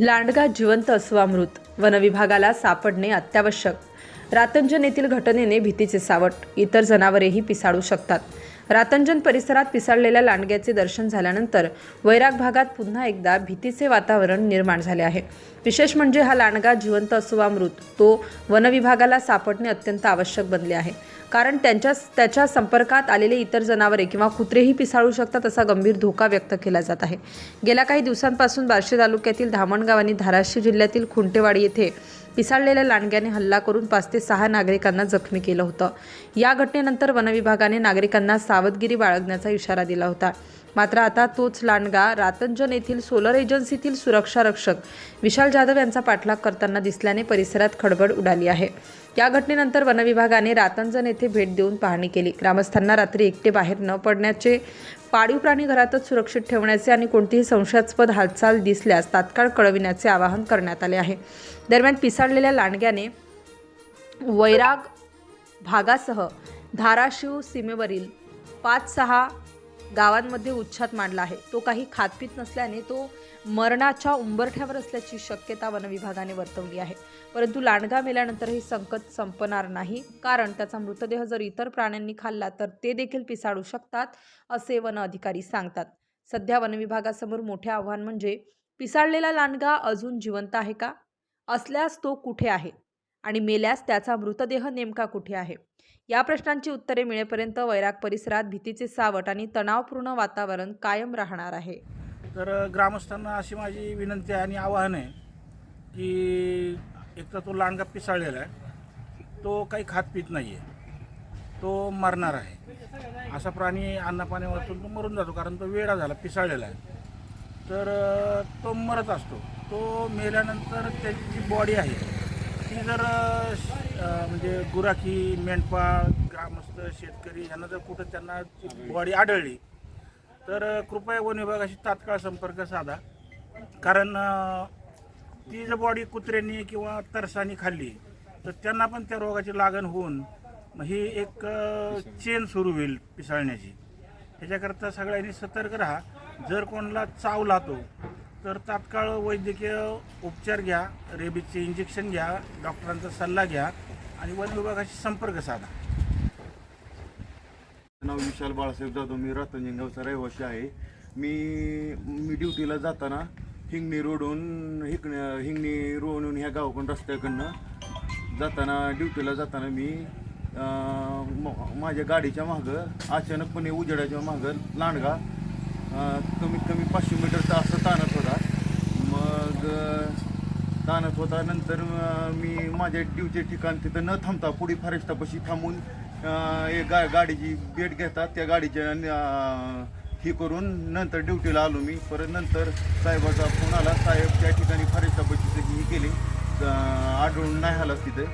लांडगा जिवंत अस्वामृत वनविभागाला सापडणे अत्यावश्यक. रातंजन येथील घटनेने भीतीचे सावट. इतर जनावरेही पिसाळू शकतात. रातंजन परिसरात पिसाळलेल्या लांडग्याचे दर्शन झाल्यानंतर वैराग भागात पुन्हा एकदा भीतीचे वातावरण निर्माण झाले आहे. विशेष म्हणजे हा लांडगा जिवंत असो वा मृत. तो वनविभागाला सापडणे अत्यंत आवश्यक बनले आहे. कारण त्यांच्या त्याच्या संपर्कात आलेले इतर जनावरे किंवा कुत्रेही पिसाळू शकतात असा गंभीर धोका व्यक्त केला जात आहे. गेल्या काही दिवसांपासून बार्शी तालुक्यातील धामणगाव आणि धाराशिव जिल्ह्यातील खुंटेवाडी येथे पिसाळलेल्या लांडग्याने हल्ला करून पाच ते सहा नागरिकांना जखमी केलं होतं. या घटनेनंतर वनविभागाने नागरिकांना सावधगिरी बाळगण्याचा इशारा दिला होता. मात्र आता तोच लांडगा रातंजन येथील सोलर एजन्सीतील सुरक्षा रक्षक विशाल जाधव यांचा पाठलाग करताना दिसल्याने परिसरात खळबळ उडाली आहे. या घटनेनंतर वनविभागाने रातंजन येथे भेट देऊन पाहणी केली. ग्रामस्थांना रात्री एकटे बाहेर न पडण्याचे पाळीव प्राणी घरातच सुरक्षित ठेवण्याचे आणि कोणतीही संशयास्पद हालचाल दिसल्यास तात्काळ कळविण्याचे आवाहन करण्यात आले आहे. दरम्यान पिसाळलेल्या लांडग्याने वैराग भागासह धाराशिव सीमेवरील पाच सहा गावांमध्ये उच्छाद मांडला आहे. तो काही खातपीत नसल्याने तो मरणाच्या उंबरठ्यावर असल्याची शक्यता वनविभागाने वर्तवली आहे. परंतु लांडगा मेल्यानंतर हे संकट संपणार नाही. कारण त्याचा मृतदेह जर इतर प्राण्यांनी खाल्ला तर ते देखील पिसाळू शकतात असे वन अधिकारी सांगतात. सध्या वनविभागासमोर मोठे आव्हान म्हणजे पिसाळलेला लांडगा अजून जिवंत आहे का? असल्यास तो कुठे आहे? आणि मेल्यास त्याचा मृतदेह नेमका कुठे आहे? या प्रश्नांची उत्तरे मिळेपर्यंत वैराग परिसरात भीतीचे सावट आणि तणावपूर्ण वातावरण कायम राहणार आहे. तर ग्रामस्थांना अशी माझी विनंती आहे आणि आवाहन आहे की एक तर तो लांडगा पिसाळलेला आहे. तो काही खात पित नाही आहे तो मरणार आहे. असा प्राणी अन्नपाणी वाचून तो मरून जातो कारण तो वेडा झाला पिसाळलेला आहे. तर तो मरत असतो. तो मेल्यानंतर त्याची जी बॉडी आहे ती जर श- म्हणजे गुराखी मेंढपाळ ग्रामस्थ शेतकरी यांना जर कुठं त्यांना बॉडी आढळली तर कृपया वन विभागाशी तात्काळ संपर्क साधा. कारण ती जर बॉडी कुत्र्यांनी किंवा तरसानी खाल्ली तर त्यांना पण त्या रोगाची लागण होऊन मग ही एक चेन सुरू होईल पिसाळण्याची. त्याच्याकरता सगळ्यांनी सतर्क राहा. जर कोणाला चाव लातो तर तात्काळ वैद्यकीय उपचार घ्या रेबीजचे इंजेक्शन घ्या डॉक्टरांचा सल्ला घ्या आणि वन विभागाशी संपर्क साधा. नाव विशाल बाळासाहेब जाधव मी रतनजिंगावचा रहिवासी आहे. मी मी ड्युटीला जाताना हिंगणी रोडहून हिकण हिंगणी रोडहून ह्या गावाकडून रस्त्याकडनं जाताना ड्युटीला जाताना मी म- माझ्या गाडीच्या मागं अचानकपणे उजेडाच्या मागं लांडगा कमीत कमी पाचशे मीटरचा असं ताणत होता. मग ताणत होता नंतर मी माझ्या ड्यूचे ठिकाण तिथं न थांबता पुढे फॉरेस्टापाशी थांबून एक गा गाडीची भेट घेतात त्या गाडीच्या हे करून नंतर ड्युटीला आलो मी. परत नंतर साहेबाचा फोन आला साहेब त्या ठिकाणी फॉरेस्टापाशीचं हे केली. आढळून नाही आला तिथं.